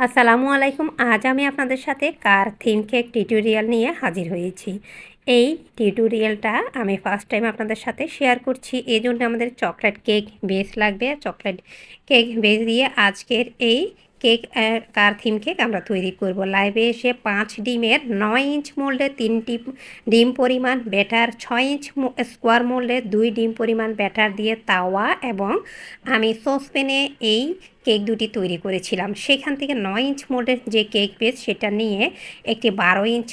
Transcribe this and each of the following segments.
আসসালামু আলাইকুম। আজ আমি আপনাদের সাথে কার থিম কেক টিউটোরিয়াল নিয়ে হাজির হয়েছি। এই টিউটোরিয়ালটা আমি ফার্স্ট টাইম আপনাদের সাথে শেয়ার করছি। এই জন্য আমাদের চকলেট কেক বেস লাগবে। চকলেট কেক বেস দিয়ে আজকের এই কেক কার থিম কেক আমরা তৈরি করব। লাইভে এসে পাঁচ ডিমের নয় ইঞ্চ মোল্ডে তিনটি ডিম পরিমাণ ব্যাটার ছয় ইঞ্চ স্কোয়ার মোল্ডে দুই ডিম পরিমাণ ব্যাটার দিয়ে তাওয়া এবং আমি সসপ্যানে এই কেক দুটি তৈরি করেছিলাম। সেখান থেকে নয় ইঞ্চ মোল্ডের যে কেক বেস সেটা নিয়ে একটি বারো ইঞ্চ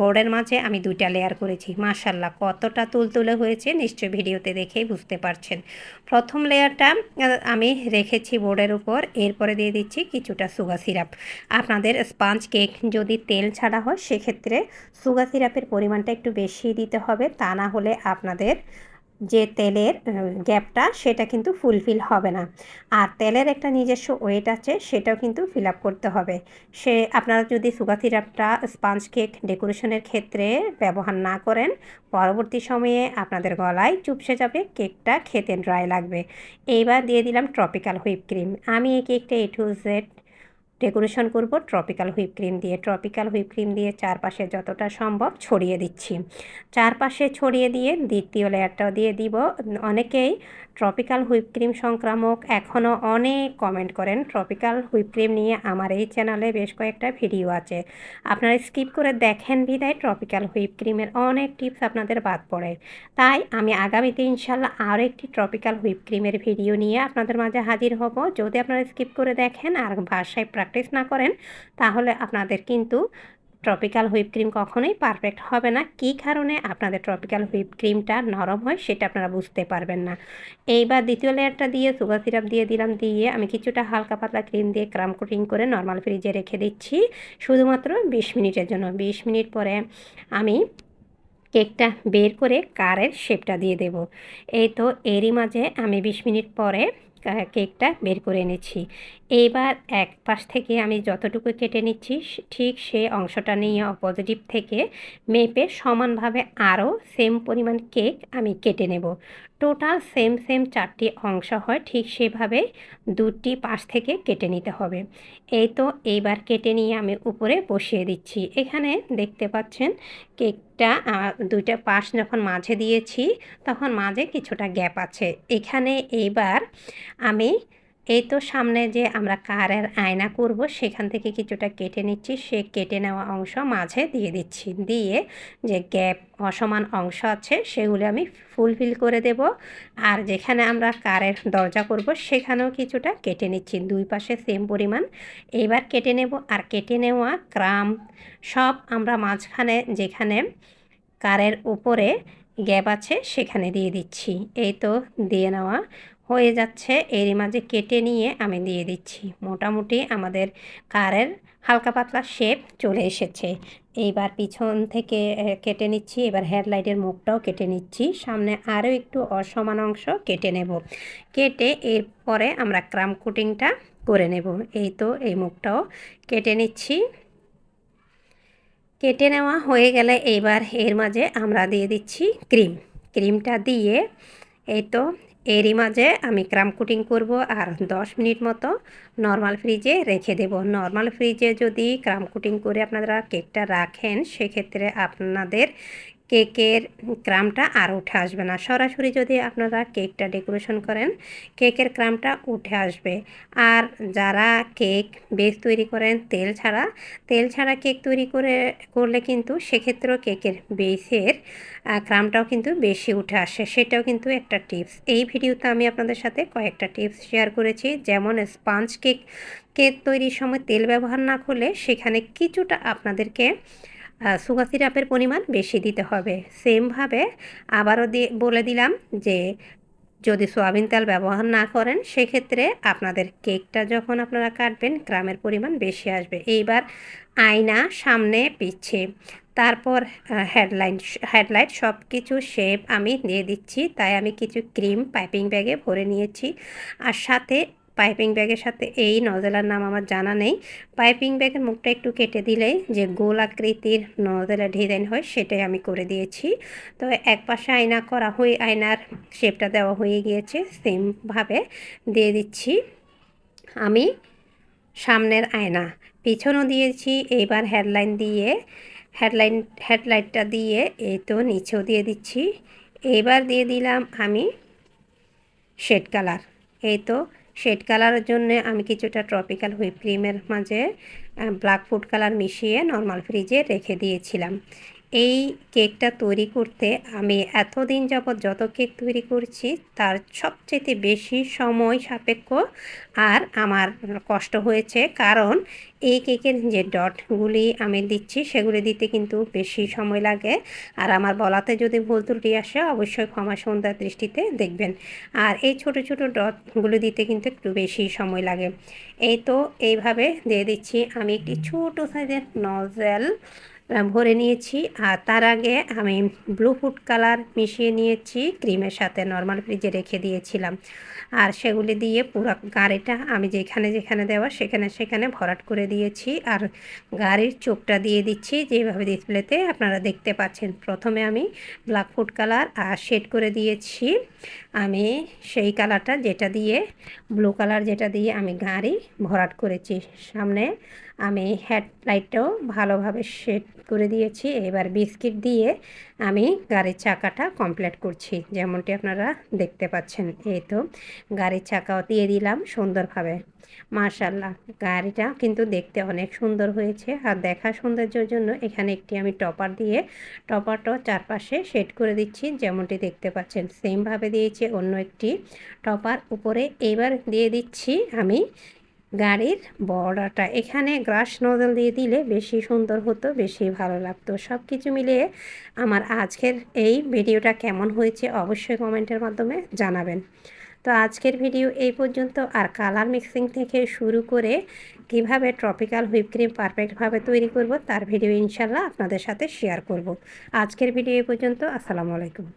বোর্ডের মাঝে আমি দুইটা লেয়ার করেছি। মাশাল্লাহ কতটা তুলতুলে হয়েছে নিশ্চয়ই ভিডিওতে দেখেই বুঝতে পারছেন। প্রথম লেয়ারটা আমি রেখেছি বোর্ডের উপর, এরপরে দিয়ে দিচ্ছি কিছুটা সুগার সিরাপ। আপনাদের স্পাঞ্জ কেক যদি তেল ছাড়া হয়, সেক্ষেত্রে সুগার সিরাপের পরিমাণটা একটু বেশি দিতে হবে। তা না হলে আপনাদের যে তেলের গ্যাপটা সেটা কিন্তু ফুলফিল হবে না। আর তেলের একটা নিজস্ব ওয়েট আছে, সেটাও কিন্তু ফিল আপ করতে হবে। সে আপনারা যদি সুগার সিরাপটা স্পাঞ্জ কেক ডেকোরেশনের ক্ষেত্রে ব্যবহার না করেন, পরবর্তী সময়ে আপনাদের গলায় চুপসে যাবে, কেকটা খেতে ড্রাই লাগবে। এইবার দিয়ে দিলাম ট্রপিক্যাল হুইপ ক্রিম আমি এই কেকটা এ টু জেড ডেকোরেশন করব, ট্রপিক্যাল হুইপ ক্রিম দিয়ে। ট্রপিক্যাল হুইপ ক্রিম দিয়ে চারপাশে যতটা সম্ভব ছড়িয়ে দিচ্ছি। চারপাশে ছড়িয়ে দিয়ে দ্বিতীয় লেয়ারটাও দিয়ে দিব। অনেকেই ট্রপিক্যাল হুইপ ক্রিম সংক্রামক এখনও অনেক কমেন্ট করেন। ট্রপিক্যাল হুইপ ক্রিম নিয়ে আমার এই চ্যানেলে বেশ কয়েকটা ভিডিও আছে। আপনারা স্কিপ করে দেখেন বিদায়। ট্রপিক্যাল হুইপ ক্রিমের অনেক টিপস আপনাদের বাদ পড়ে। তাই আমি আগামীতে ইনশাল্লাহ আরও একটি ট্রপিক্যাল হুইপ ক্রিমের ভিডিও নিয়ে আপনাদের মাঝে হাজির হব। যদি আপনারা স্কিপ করে দেখেন আর ভাষায় প্র্যাকটিস না করেন, তাহলে আপনাদের কিন্তু ট্রপিক্যাল হুইপ ক্রিম কখনোই পারফেক্ট হবে না। কী কারণে আপনাদের ট্রপিক্যাল হুইপ ক্রিমটা নরম হয় সেটা আপনারা বুঝতে পারবেন না। এইবার দ্বিতীয় লেয়ারটা দিয়ে সুগার সিরাপ দিয়ে দিলাম, দিয়ে আমি কিছুটা হালকা পাতলা ক্রিম দিয়ে ক্রাম কোটিং করে নর্মাল ফ্রিজে রেখে দিচ্ছি। শুধুমাত্র বিশ মিনিটের জন্য। বিশ মিনিট পরে আমি কেকটা বের করে কারের শেপটা দিয়ে দেব। এই তো এরই মাঝে আমি বিশ মিনিট পরে কেকটা বের করে এনেছি। এইবার এক পাশ থেকে আমি যতটুকু কেটে নিচ্ছি ঠিক সেই অংশটা নিয়ে অপোজিটিভ থেকে মেপে সমানভাবে আরও সেম পরিমাণ কেক আমি কেটে নেব। টোটাল সেম সেম চারটি অংশ হয়, ঠিক সেভাবে দুটি পাশ থেকে কেটে নিতে হবে। এই তো এইবার কেটে নিয়ে আমি উপরে বসিয়ে দিচ্ছি। এখানে দেখতে পাচ্ছেন কেকটা দুইটা পাশ যখন মাঝে দিয়েছি, তখন মাঝে কিছুটা গ্যাপ আছে। এখানে এইবার আমি এই তো সামনে যে আমরা কারের আয়না করব, সেখান থেকে কিছুটা কেটে নিচ্ছি। সে কেটে নেওয়া অংশ মাঝে দিয়ে দিচ্ছি। দিয়ে যে গ্যাপ অসমান অংশ আছে, সেগুলো আমি ফুলফিল করে দেব। আর যেখানে আমরা কারের দরজা করব, সেখানেও কিছুটা কেটে নিচ্ছি। দুই পাশে সেম পরিমাণ। এইবার কেটে নেব। আর কেটে নেওয়া ক্রাম সব আমরা মাঝখানে যেখানে কারের উপরে গ্যাপ আছে, সেখানে দিয়ে দিচ্ছি। এই তো দিয়ে নেওয়া হয়ে যাচ্ছে, এরই মাঝে কেটে নিয়ে আমি দিয়ে দিচ্ছি। মোটামুটি আমাদের কারের হালকা পাতলা শেপ চলে এসেছে। এইবার পিছন থেকে কেটে নিচ্ছি, এবার হেডলাইটের মুখটাও কেটে নিচ্ছি। সামনে আরও একটু অসমান অংশ কেটে নেব। কেটে এরপরে আমরা ক্রাম কুটিংটা করে নেব। এই তো এই মুখটাও কেটে নিচ্ছি। কেটে নেওয়া হয়ে গেলে এইবার এর মাঝে আমরা দিয়ে দিচ্ছি ক্রিম। ক্রিমটা দিয়ে এই তো এরই মাঝে আমি ক্রাম কুটিং করব আর 10 মিনিট মতো নর্মাল ফ্রিজে রেখে দেব। নর্মাল ফ্রিজে যদি ক্রাম কুটিং করে আপনারা কেকটা রাখেন, সেক্ষেত্রে আপনাদের কেকের ক্রামটা আর উঠে আসবে না। সরাসরি যদি আপনারা কেকটা ডেকোরেশন করেন, কেকের ক্রামটা উঠে আসবে। আর যারা কেক বেস তৈরি করেন তেল ছাড়া তেল ছাড়া কেক তৈরি করে, করলে কিন্তু সেক্ষেত্রেও কেকের বেসের ক্রামটাও কিন্তু বেশি উঠে আসে। সেটাও কিন্তু একটা টিপস। এই ভিডিওতে আমি আপনাদের সাথে কয়েকটা টিপস শেয়ার করেছি। যেমন স্পাঞ্জ কেক কেক তৈরির সময় তেল ব্যবহার না করলে সেখানে কিছুটা আপনাদেরকে সুগার সিরাপের পরিমাণ বেশি দিতে হবে। সেমভাবে আবারও বলে দিলাম যে, যদি সোয়াবিন তেল ব্যবহার না করেন, সেক্ষেত্রে আপনাদের কেকটা যখন আপনারা কাটবেন, গ্রামের পরিমাণ বেশি আসবে। এইবার আয়না, সামনে পিচ্ছে। তারপর হেডলাইন হেডলাইট সব কিছু শেপ আমি দিয়ে দিচ্ছি। তাই আমি কিছু ক্রিম পাইপিং ব্যাগে ভরে নিয়েছি। আর সাথে পাইপিং ব্যাগের সাথে এই নজেলার নাম আমার জানা নেই। পাইপিং ব্যাগের মুখটা একটু কেটে দিলেই যে গোল আকৃতির নজেলা ডিজাইন হয় সেটাই আমি করে দিয়েছি। তো এক পাশে আয়না করা হয়ে, আয়নার শেপটা দেওয়া হয়ে গিয়েছে সেমভাবে দিয়ে দিচ্ছি। আমি সামনের আয়না, পিছনও দিয়েছি, এইবার হেডলাইন দিয়ে, হেডলাইন, হেডলাইটটা দিয়ে, এই তো নিচেও দিয়ে দিচ্ছি। এইবার দিয়ে দিলাম আমি শেড কালার, এই তো শেড কালারের জন্য আমি কিছুটা ট্রপিক্যাল হুইপ ক্রিমের মাঝে ব্ল্যাক ফুড কালার মিশিয়ে নর্মাল ফ্রিজে রেখে দিয়েছিলাম। এই কেকটা তৈরি করতে আমি এতদিন যাবৎ যত কেক তৈরি করছি, তার সবচেয়ে বেশি সময় সাপেক্ষ আর আমার কষ্ট হয়েছে। কারণ এই কেকের যে ডটগুলি আমি দিচ্ছি, সেগুলি দিতে কিন্তু বেশি সময় লাগে। আর আমার বলাতে যদি ভুল ত্রুটি আসে, অবশ্যই ক্ষমা সুন্দর দৃষ্টিতে দেখবেন। আর এই ছোট ছোট ডটগুলো দিতে কিন্তু একটু বেশি সময় লাগে। এই তো এইভাবে দিয়ে দিচ্ছি। আমি একটি ছোট সাইজের নজেল ভরে নিয়েছি। আর তার আগে আমি ব্লু ফুড কালার মিশিয়ে নিয়েছি। ক্রিমের সাথে নর্মাল ফ্রিজে রেখে দিয়েছিলাম। আর সেগুলি দিয়ে পুরো গাড়িটা আমি যেখানে যেখানে দেওয়া সেখানে সেখানে ভরাট করে দিয়েছি। আর গাড়ির চোখটা দিয়ে দিচ্ছি যেভাবে ডিসপ্লেতে আপনারা দেখতে পাচ্ছেন। প্রথমে আমি ব্ল্যাক ফুড কালার আর শেড করে দিয়েছি। আমি সেই কালারটা যেটা দিয়ে, ব্লু কালার যেটা দিয়ে আমি গাড়ি ভরাট করেছি। সামনে আমি হেডলাইটটাও ভালোভাবে শেড করে দিয়েছি। এবার বিস্কিট দিয়ে আমি গাড়ির চাকাটা কমপ্লিট করছি, যেমনটি আপনারা দেখতে পাচ্ছেন। এই তো গাড়ির চাকাও দিয়ে দিলাম সুন্দরভাবে। মার্শাল্লাহ গাড়িটা কিন্তু দেখতে অনেক সুন্দর হয়েছে। আর দেখা সৌন্দর্যের জন্য এখানে একটি আমি টপার দিয়ে টপারটাও চারপাশে সেট করে দিচ্ছি। যেমনটি দেখতে পাচ্ছেন, সেমভাবে দিয়েছি অন্য একটি টপার উপরে। এবার দিয়ে দিচ্ছি আমি গাড়ির বর্ডারটা। এখানে গ্রাস নজল দিয়ে দিলে বেশি সুন্দর হতো, বেশি ভালো লাগতো। সব কিছু মিলিয়ে আমার আজকের এই ভিডিওটা কেমন হয়েছে অবশ্যই কমেন্টের মাধ্যমে জানাবেন। তো আজকের ভিডিও এই পর্যন্ত। আর কালার মিক্সিং থেকে শুরু করে কীভাবে ট্রপিক্যাল হুইপ ক্রিম পারফেক্টভাবে তৈরি করব, তার ভিডিও ইনশাল্লাহ আপনাদের সাথে শেয়ার করব। আজকের ভিডিও এই পর্যন্ত, আসসালামু আলাইকুম।